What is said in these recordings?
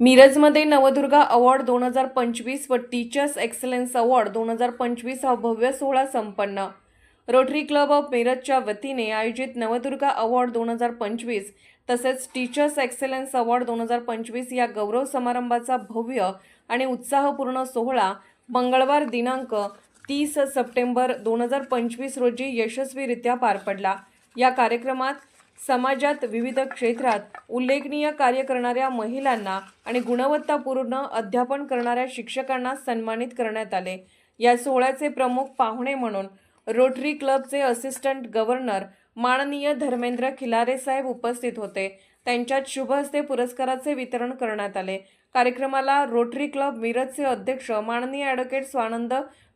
मिरजमध्ये Navdurga award दोन हजार पंचवीस व टीचर्स एक्सलन्स अवॉर्ड दोन हजार पंचवीस हा भव्य सोहळा संपन्न. रोटरी क्लब ऑफ मिरजच्या वतीने आयोजित नवदुर्गा अवॉर्ड दोन हजार पंचवीस तसेच टीचर्स एक्सलन्स अवॉर्ड दोन हजार पंचवीस या गौरव समारंभाचा भव्य आणि उत्साहपूर्ण सोहळा मंगळवार दिनांक तीस सप्टेंबर दोन हजार पंचवीस रोजी यशस्वीरित्या पार पडला. या कार्यक्रमात समाजात विविध क्षेत्रात उल्लेखनीय कार्य करणाऱ्या महिलांना आणि गुणवत्तापूर्ण अध्यापन करणाऱ्या शिक्षकांना सन्मानित करण्यात आले. या सोहळ्याचे प्रमुख पाहुणे म्हणून रोटरी क्लबचे असिस्टंट गव्हर्नर माननीय धर्मेंद्र खिलारे साहेब उपस्थित होते. त्यांच्यात शुभ हस्ते पुरस्काराचे वितरण करण्यात आले. कार्यक्रमाला रोटरी क्लब मिरजचे अध्यक्ष माननीय ॲडव्होकेट स्वानंद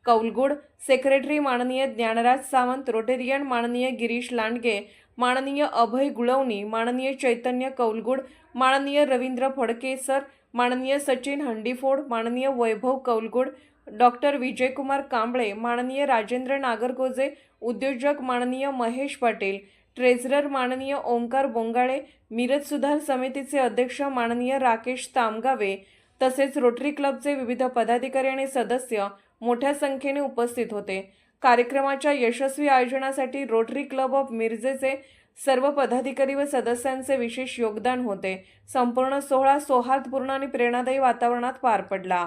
कौलगुड सेक्रेटरी माननीय ज्ञानराज सावंत रोटेरियन माननीय गिरीश लांडगे माननीय अभय गुळवणी माननीय चैतन्य कौलगुड माननीय रवींद्र फडके सर माननीय सचिन हंडीफोड माननीय वैभव कौलगुड डॉक्टर विजयकुमार कांबळे माननीय राजेंद्र नागरगोजे उद्योजक माननीय महेश पाटील ट्रेझरर माननीय ओंकार बोंगाळे मिरज सुधार समितीचे अध्यक्ष माननीय राकेश तामगावे तसेच रोटरी क्लबचे विविध पदाधिकारी आणि सदस्य मोठ्या संख्येने उपस्थित होते. कार्यक्रमाच्या यशस्वी आयोजनासाठी रोटरी क्लब ऑफ मिरजेचे सर्व पदाधिकारी व सदस्यांचे विशेष योगदान होते. संपूर्ण सोहळा सौहार्दपूर्ण आणि प्रेरणादायी वातावरणात पार पडला.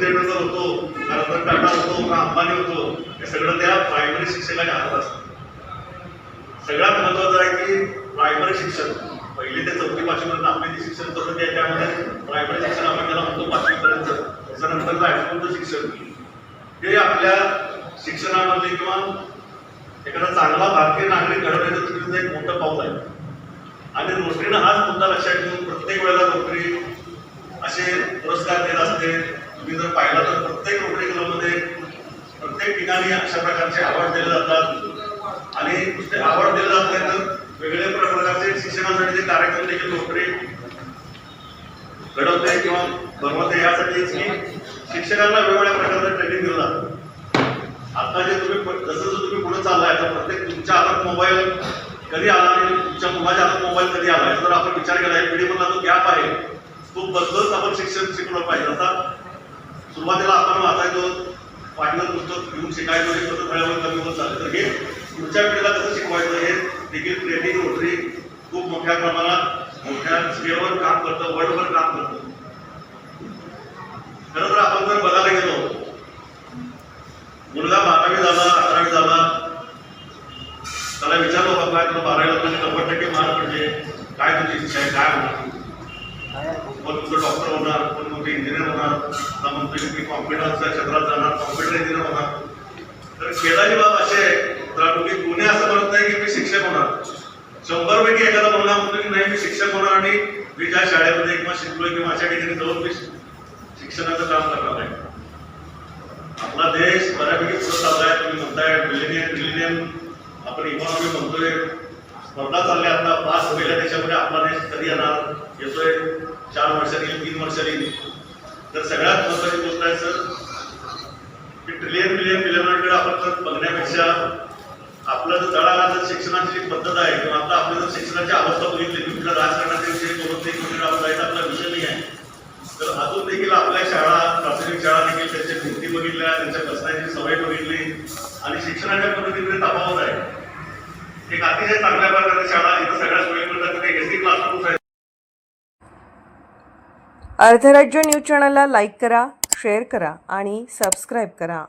तेंडुलकर होतो का रतन टाटा होतो का अंबानी होतो हे सगळं त्या प्रायमरी शिक्षकाच्या हातात असतं सगळ्यात महत्वाचं आहे की प्रायमरी शिक्षण. पहिली ते चौथी पाचवीपर्यंत आपले जे शिक्षण पद्धती आहे त्यामध्ये प्रायमरी शिक्षण आपण त्याला म्हणतो पाचवीपर्यंत त्याच्यानंतरचं हायस्कूलचं शिक्षण. हे आपल्या शिक्षणामध्ये किंवा एखादा चांगला भारतीय नागरिक घडवण्याचं दृष्टीचं एक मोठं पाऊल आहे. आणि रोटरीनं हाच मुद्दा लक्षात घेऊन प्रत्येक वेळेला रोटरी असे पुरस्कार देत असते. तुम्ही जर पाहिला तर प्रत्येक रोटरी क्लबमध्ये प्रत्येक ठिकाणी अशा प्रकारचे अवॉर्ड दिले जातात. आणि नुसते अवॉर्ड दिले जात नाही तर वेगवेगळ्या प्रकारचे कार्यक्रम देखील रोटरी घडवते किंवा बनवते यासाठीच की शिक्षकांना वेगवेगळ्या प्रकारचं ट्रेनिंग दिलं जातं. आता जे तुम्ही जसं जसं तुम्ही पुढे चाललाय तर प्रत्येक तुमच्या हातात मोबाईल कधी आला आणि तुमच्या मुलाच्या हातात मोबाईल कधी आला याचा जर आपण विचार केला या पिढीमधला जो गॅप आहे तो बदलत आपण शिक्षण शिकवलं पाहिजे. आता सुरुवातीला आपण वाचायचो वाटलं पुस्तक घेऊन शिकायचो हे सतत वेळेवर कमी होत चाललं. तर हे पुढच्या पिढीला कसं शिकवायचं? हे देखील ट्रेनिंग रोटरी खूप मोठ्या प्रमाणात मोठ्या स्केलवर काम करतं वर्ल्डवर काम करतं. खरं तर आपण जर बघायला गेलो मुलगा बारावी झाला अकरावी झाला त्याला विचारलो होतं काय तुला बारावीला तुला नव्वद टक्के मार्क पडले म्हणजे काय तुझी इच्छा आहे काय होणार? कोण तुझं डॉक्टर होणार कोण मोठे इंजिनियर होणार आता म्हणतो की कॉम्प्युटरच्या क्षेत्रात जाणार कॉम्प्युटर इंजिनियर होणार. तर केदारी बाब असे तर तुम्ही पुणे असं म्हणत नाही की मी शिक्षक होणार. शंभर पैकी एखादा मुलगा म्हणतो की नाही मी शिक्षक होणार आणि मी ज्या शाळेमध्ये किंवा शिकलोय किंवा अशा ठिकाणी जाऊन मी शिक्षणाचं काम करणार आहे. आपला देश बऱ्यापैकी पुढे चाललाय तुम्ही म्हणताय मिलेनियम मिलेनियम आपण इकॉनॉमी म्हणतोय. स्पर्धा चालल्या आता. पाच पहिल्या देशामध्ये आपला देश कधी येणार? येतोय चार वर्षांनी येईल तीन वर्षांनी. येईल तर सगळ्यात महत्वाची गोष्ट आहे सर की ट्रिलियन बिलियन बिलियनकडे आपण बघण्यापेक्षा आपलं जर शिक्षणाची जी पद्धत आहे किंवा आता आपली जर शिक्षणाची अवस्था बघितली मी राजकारणाच्या विषयी बोलत नाही कोणी राबवायचा आपला विषय नाही आहे तर अजून देखील आपल्या शाळा प्राथमिक शाळा देखील त्यांच्या भिंती बघितल्या त्यांच्या बसण्याची सवय बघितली आणि शिक्षणाच्या पद्धतीकडे तपावत आहे. एक अतिशय चांगल्या प्रकारची शाळा इथं सगळ्या सोयी मिळतात तिथे एसी क्लासरूम्स आहेत. अर्धराज्य न्यूज चॅनलला लाईक करा शेअर करा आणि सबस्क्राईब करा.